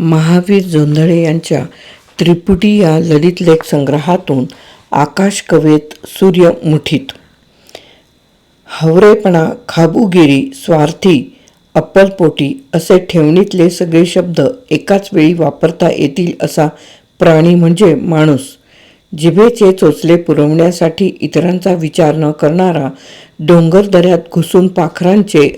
महावीर जोंधळे यांच्या त्रिपुटी या ललित लेख संग्रहातून आकाश कवेत सूर्य मुठीत. हवरेपणा खाबूगिरी स्वार्थी अप्पलपोटी असे ठेवणीतले सगळे शब्द एकाच वेळी वापरता येतील असा प्राणी म्हणजे माणूस. जिभेचे चोचले पुरवण्यासाठी इतरांचा विचार न करणारा डोंगरदऱ्यात घुसून पाखरांचे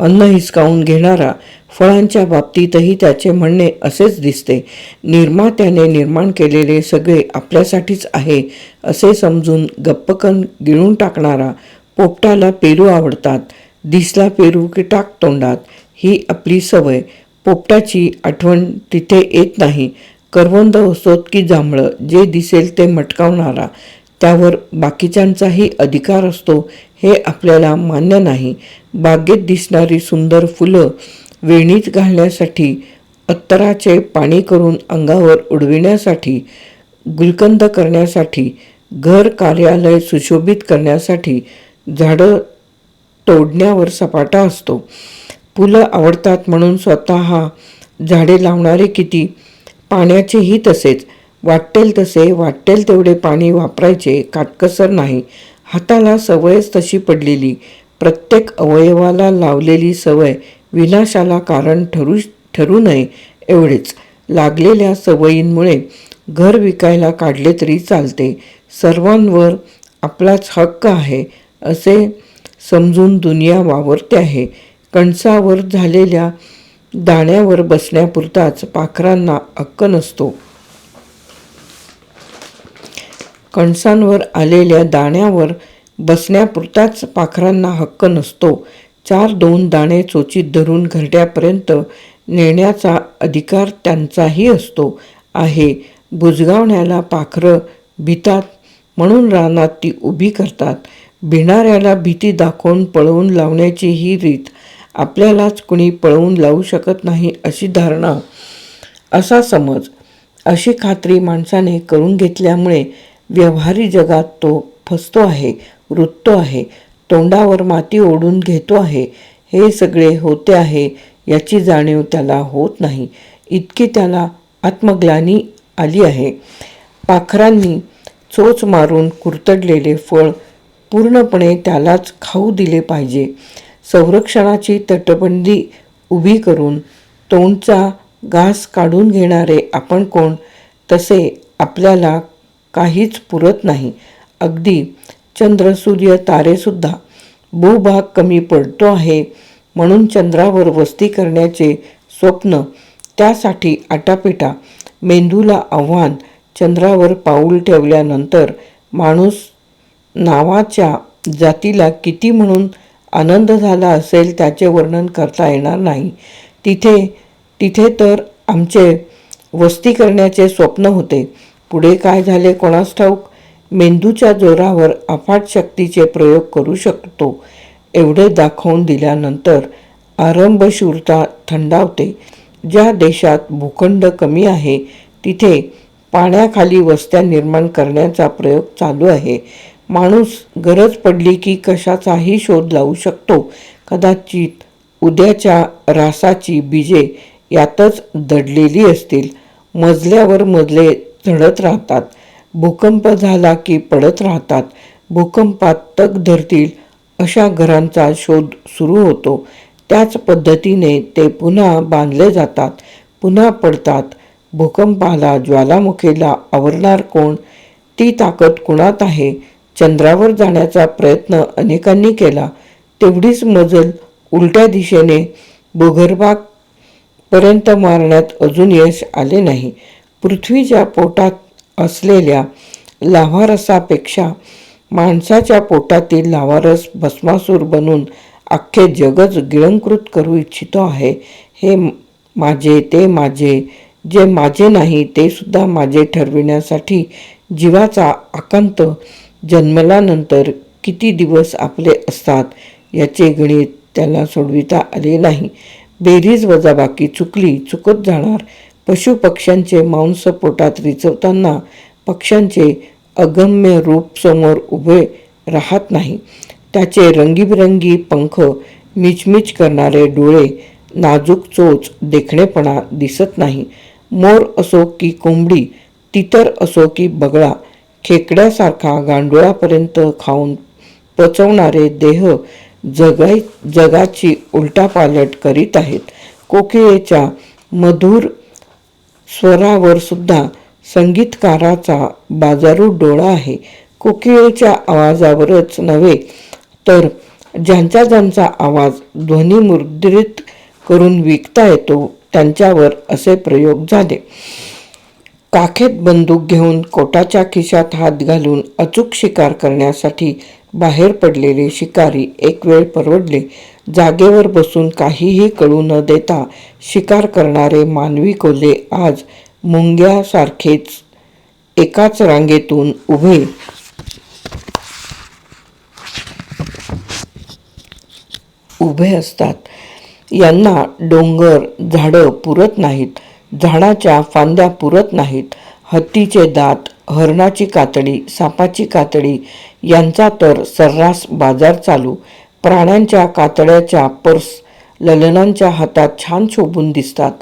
अन्न हिसकावून घेणारा फळांच्या बाबतीतही त्याचे म्हणणे असेच दिसते. निर्मात्याने निर्माण केलेले सगळे आपल्यासाठीच आहे असे समजून गप्पकन गिळून टाकणारा पोपटाला पेरू आवडतात. दिसला पेरू की टाक तोंडात. ही आपली सवय. पोपटाची आठवण तिथे येत नाही. करवंद असोत की जांभळं जे दिसेल ते मटकावणारा. त्यावर बाकीच्यांचाही अधिकार असतो हे आपल्याला मान्य नाही. बागेत दिसणारी सुंदर फुलं वेणीत घालण्यासाठी अत्तराचे पाणी करून अंगावर उडविण्यासाठी गुलकंद करण्यासाठी घर कार्यालय सुशोभित करण्यासाठी झाडं तोडण्यावर सपाटा असतो. फुलं आवडतात म्हणून स्वतः झाडे लावणारे किती? पाण्याचेही तसेच. वाटेल तसे वाटेल तेवढे पाणी वापरायचे काटकसर नाही. हाताला सवयच तशी पडलेली. प्रत्येक अवयवाला लावलेली सवय विनाशाला कारण ठरू ठरू नये एवढेच. लागलेल्या सवयींमुळे घर विकायला काढले तरी चालते. सर्वांवर आपलाच हक्क आहे असे समजून दुनिया वावरते आहे. कणसावर झालेल्या दाण्यावर बसण्यापुरताच पाखरांना हक्क नसतो. कणसांवर आलेल्या दाण्यावर बसण्यापुरताच पाखरांना हक्क नसतो. चार दोन दाणे चोचीत धरून घरट्यापर्यंत नेण्याचा अधिकार त्यांचाही असतो. आहे. बुजगावण्याला पाखरं भितात म्हणून रानात ती उभी करतात. भिणाऱ्याला भीती दाखवून पळवून लावण्याची ही रीत. आपल्यालाच कुणी पळवून लावू शकत नाही अशी धारणा. असा समज. अशी खात्री माणसाने करून घेतल्यामुळे व्यवहारी जगात तो फसतो आहे रुततो आहे. तोंडावर माती ओढून घेतो आहे. हे सगळे होते आहे याची जाणीव त्याला होत नाही. इतकी त्याला आत्मग्लानी आली आहे. पाखरांनी चोच मारून कुरतडलेले फळ पूर्णपणे त्यालाच खाऊ दिले पाहिजे. संरक्षणाची तटबंदी उभी करून तोंडचा घास काढून घेणारे आपण कोण तसे आपल्याला काहीच पुरत नाही. अगदी चंद्र सूर्य तारेसुद्धा भूभाग कमी पडतो आहे. म्हणून चंद्रावर वस्ती करण्याचे स्वप्न त्यासाठी आटापिटा मेंदूला आव्हान चंद्रावर पाऊल ठेवल्यानंतर माणूस नावाच्या जातीला किती म्हणून आनंद झाला असेल त्याचे वर्णन करता येणार नाही. तिथे तिथे तर आमचे वस्ती करण्याचे स्वप्न होते. पुढे काय झाले कोणास ठाऊक? मेंदूच्या जोरावर अफाट शक्तीचे प्रयोग करू शकतो. एवढे दाखवून दिल्यानंतर आरंभशूरता थंडावते. ज्या देशात भूखंड कमी आहे तिथे पाण्याखाली वस्त्या निर्माण करण्याचा प्रयोग चालू आहे. माणूस गरज पडली की कशाचाही शोध लावू शकतो. कदाचित उद्याच्या रासाची बीजे यातच दडलेली असतील. मजल्यावर मजले चढत राहतात. भूकंप झाला की पडत राहतात. भूकंपात तग धरतील अशा घरांचा शोध सुरू होतो. त्याच पद्धतीने ते पुन्हा बांधले जातात. पुन्हा पडतात. भूकंपाला ज्वालामुखीला आवरणार कोण? ती ताकद कुणात आहे? चंद्रावर जाण्याचा प्रयत्न अनेकांनी केला. तेवढीच मजल उलट्या दिशेने भूगर्भापर्यंत मारण्यात अजून यश आले नाही. पृथ्वीच्या पोटात असलेल्या लाव्हारसापेक्षा माणसाच्या पोटातील लावारस भस्मासूर बनून अख्खे जगच गिळंकृत करू इच्छितो आहे हे माझे ते माझे जे माझे नाही ते सुद्धा माझे ठरविण्यासाठी जीवाचा आकांत जन्मल्यानंतर किती दिवस आपले असतात याचे गणित त्याला सोडविता आले नाही. बेरीज वजाबाकी चुकली चुकत जाणार पशुपक्ष्यांचे मांस पोटात रिचवताना पक्ष्यांचे अगम्य रूप समोर उभे राहत नाही. त्याचे रंगीबिरंगी पंख मिचमिच करणारे डोळे नाजूक चोच देखणेपणा दिसत नाही. मोर असो की कोंबडी तितर असो की बगळा खेकड्यासारखा गांडुळापर्यंत खाऊन पचवणारे देह जगाई जगाची उलटापालट करीत आहेत. कोकिळेच्या मधुर स्वरावर सुद्धा संगीतकाराचा बाजारू डोळा आहे. कोकिळच्या आवाजावरच नव्हे तर ज्यांचा ज्यांचा आवाज ध्वनिमुद्रित करून विकता येतो त्यांच्यावर असे प्रयोग झाले. काखेत बंदूक घेऊन कोटाच्या खिशात हात घालून अचूक शिकार करण्यासाठी बाहेर पडलेले शिकारी एक वेळ परवडले. जागेवर बसून काहीही कळू न देता शिकार करणारे मानवी कोल्हे आज मुंग्यासारखेच एकाच रांगेतून उभे. उभे असतात. यांना डोंगर झाडं पुरत नाहीत झाडाच्या फांद्या पुरत नाहीत. हत्तीचे दात हरणाची कातडी सापाची कातडी यांचा तर सर्रास बाजार चालू. प्राण्यांच्या कातड्याच्या पर्स ललनांच्या हातात छान शोभून दिसतात.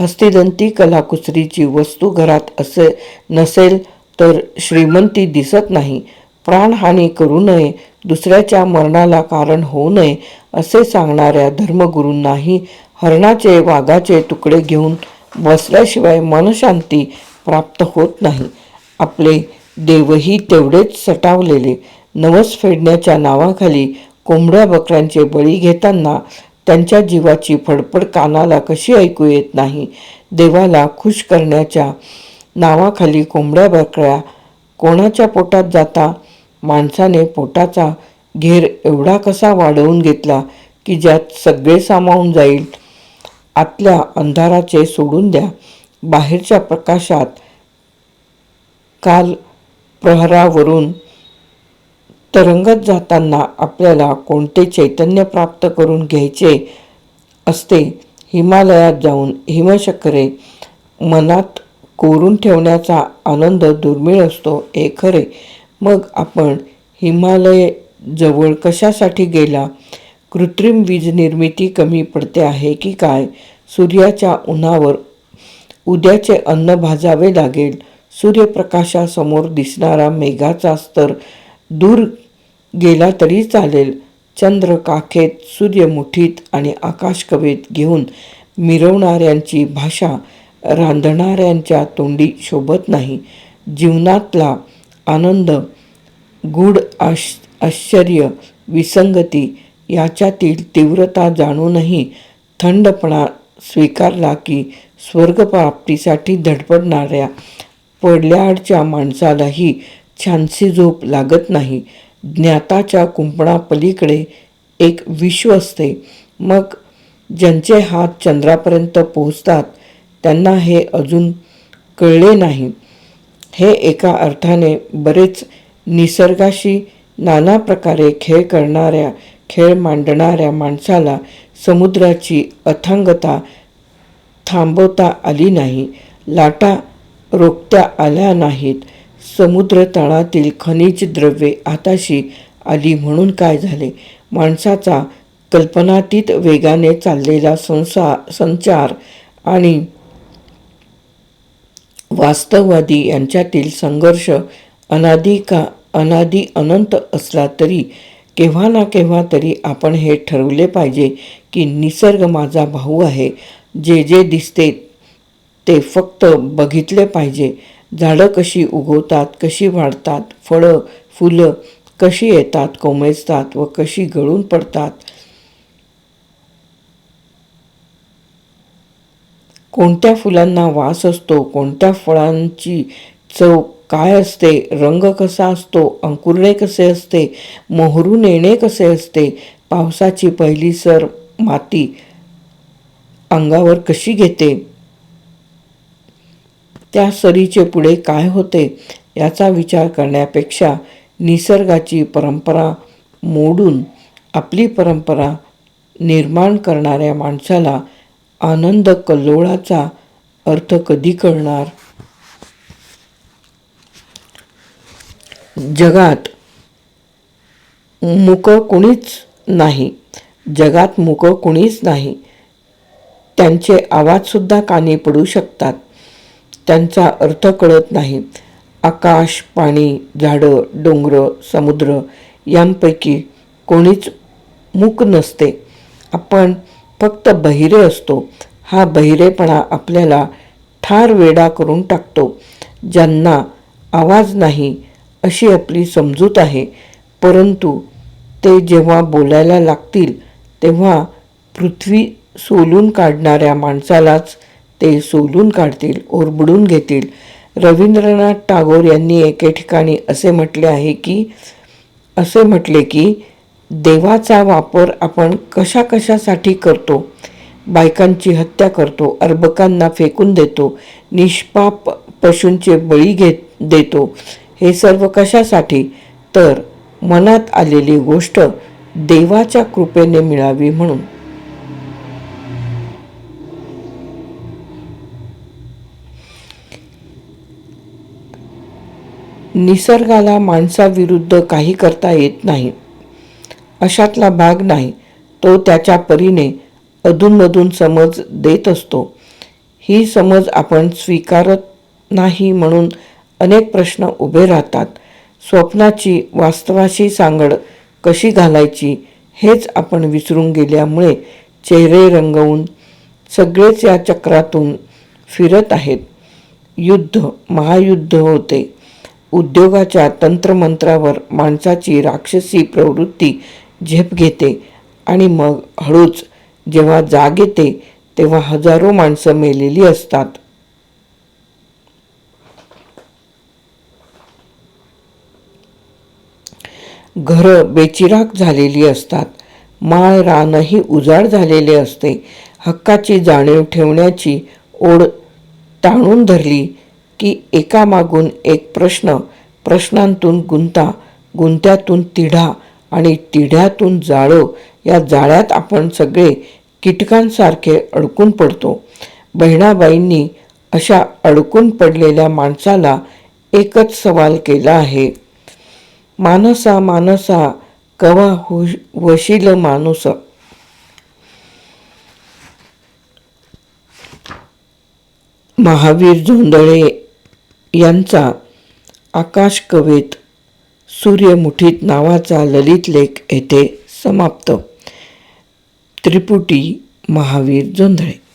हस्तिदंती कलाकुसरीची वस्तू घरात असे नसेल तर श्रीमंती दिसत नाही. प्राणहानी करू नये दुसऱ्याच्या मरणाला कारण होऊ नये असे सांगणाऱ्या धर्मगुरूंनाही हरणाचे वाघाचे तुकडे घेऊन बसल्याशिवाय मनशांती प्राप्त होत नाही. आपले देवही तेवढेच सटावलेले. नवस फेडण्याच्या नावाखाली कोंबड्या बकऱ्यांचे बळी घेताना त्यांच्या जीवाची फडफड कानाला कशी ऐकू येत नाही? देवाला खुश करण्याच्या नावाखाली कोंबड्या बकऱ्या कोणाच्या पोटात जाता? माणसाने पोटाचा घेर एवढा कसा वाढवून घेतला की ज्यात सगळे सामावून जाईल? आतल्या अंधाराचे सोडून द्या. बाहेरच्या प्रकाशात काल प्रहरावरून तरंगत जाताना आपल्याला कोणते चैतन्य प्राप्त करून घ्यायचे असते? हिमालयात जाऊन हिमशकरे मनात कोरून ठेवण्याचा आनंद दुर्मिळ असतो हे खरे. मग आपण हिमालय जवळ कशासाठी गेला? कृत्रिम वीज निर्मिती कमी पडते आहे की काय? सूर्याच्या उन्हावर उद्याचे अन्न भाजावे लागेल. सूर्यप्रकाशासमोर दिसणारा मेघाचा स्तर दूर गेला तरी चालेल. चंद्र काखेत सूर्य मुठीत आणि आकाश कवेत घेऊन मिरवणाऱ्यांची भाषा रांधणाऱ्यांच्या तोंडी शोभत नाही. जीवनातला आनंद गूढ आश आश्चर्य विसंगती याच्यातील तीव्रता जाणूनही थंडपणा स्वीकारला की स्वर्गप्राप्तीसाठी धडपडणाऱ्या पडल्याआडच्या माणसालाही छानशी झोप लागत नाही. ज्ञाताच्या कुंपणापलीकडे एक विश्व असते. मग ज्यांचे हात चंद्रापर्यंत पोहोचतात त्यांना हे अजून कळले नाही. हे एका अर्थाने बरेच निसर्गाशी नाना प्रकारे खेळ करणाऱ्या खेळ मांडणाऱ्या माणसाला समुद्राची अथांगता थांबवता आली नाही. लाटा रोखत्या आल्या नाहीत. समुद्र तळातील खनिज द्रव्ये आताशी आली म्हणून काय झाले? माणसाचा कल्पनातीत वेगाने चाललेला संसा संचार आणि वास्तववादी यांच्यातील संघर्ष अनादी का अनादी अनंत असला तरी केव्हा ना केव्हा तरी आपण हे ठरवले पाहिजे की निसर्ग माझा भाऊ आहे. जे जे दिसते ते फक्त बघितले पाहिजे. झाडं कशी उगवतात कशी वाढतात फळं फुलं कशी येतात कोमेजतात व कशी गळून पडतात? कोणत्या फुलांना वास असतो कोणत्या फळांची चव काय असते रंग कसा असतो अंकुरणे कसे असते मोहरून येणे कसे असते पावसाची पहिली सर माती अंगावर कशी घेते? त्या सरीचे पुढे काय होते याचा विचार करण्यापेक्षा निसर्गाची परंपरा मोडून आपली परंपरा निर्माण करणाऱ्या माणसाला आनंद कल्लोळाचा अर्थ कधी कळणार? जगात मुक कुणीच नाही. जगात मुक कुणीच नाही. त्यांचे आवाजसुद्धा कानी पडू शकतात. त्यांचा अर्थ कळत नाही. आकाश पाणी झाडं डोंगर समुद्र यांपैकी कोणीच मूक नसते. आपण फक्त बहिरे असतो. हा बहिरेपणा आपल्याला ठार वेडा करून टाकतो. ज्यांना आवाज नाही अशी आपली समजूत आहे. परंतु ते जेव्हा बोलायला लागतील तेव्हा पृथ्वी सोलून काढणाऱ्या माणसालाच ते सोलून काढतील ओरबडून घेतील. रवींद्रनाथ टागोर यांनी एके ठिकाणी असे म्हटले आहे की असे म्हटले की देवाचा वापर आपण कशा कशासाठी करतो? बायकांची हत्या करतो अर्भकांना फेकून देतो निष्पाप पशूंचे बळी घेत देतो. हे सर्व कशासाठी? तर मनात आलेली गोष्ट देवाच्या कृपेने मिळावी म्हणून. निसर्गाला माणसाविरुद्ध काही करता येत नाही. अशातला भाग नाही तो त्याच्या परीने अधूनमधून समज देत असतो. ही समज आपण स्वीकारत नाही म्हणून अनेक प्रश्न उभे राहतात. स्वप्नाची वास्तवाशी सांगड कशी घालायची हेच आपण विसरून गेल्यामुळे चेहरे रंगवून सगळेच या चक्रातून फिरत आहेत. युद्ध महायुद्ध होते. उद्योगाच्या तंत्रमंत्रावर माणसाची राक्षसी प्रवृत्ती झेप घेते आणि मग हळूच जेव्हा जाग येते तेव्हा हजारो माणसं मेलेली असतात. घरं बेचिराग झालेली असतात. माळ रानही उजाड झालेले असते. हक्काची जाणीव ठेवण्याची ओढ ताणून धरली की एकामागून एक प्रश्न प्रश्नांतून गुंता गुंत्यातून तिढा आणि तिढ्यातून जाळं या जाळ्यात आपण सगळे कीटकांसारखे अडकून पडतो. बहिणाबाईंनी अशा अडकून पडलेल्या माणसाला एकच सवाल केला आहे. मानसा मानसा कवा हुश वशील माणूस? महावीर झोंदळे यांचा आकाश कवेत सूर्यमुठीत नावाचा ललित लेख येथे समाप्त. त्रिपुटी महावीर जोंधळे.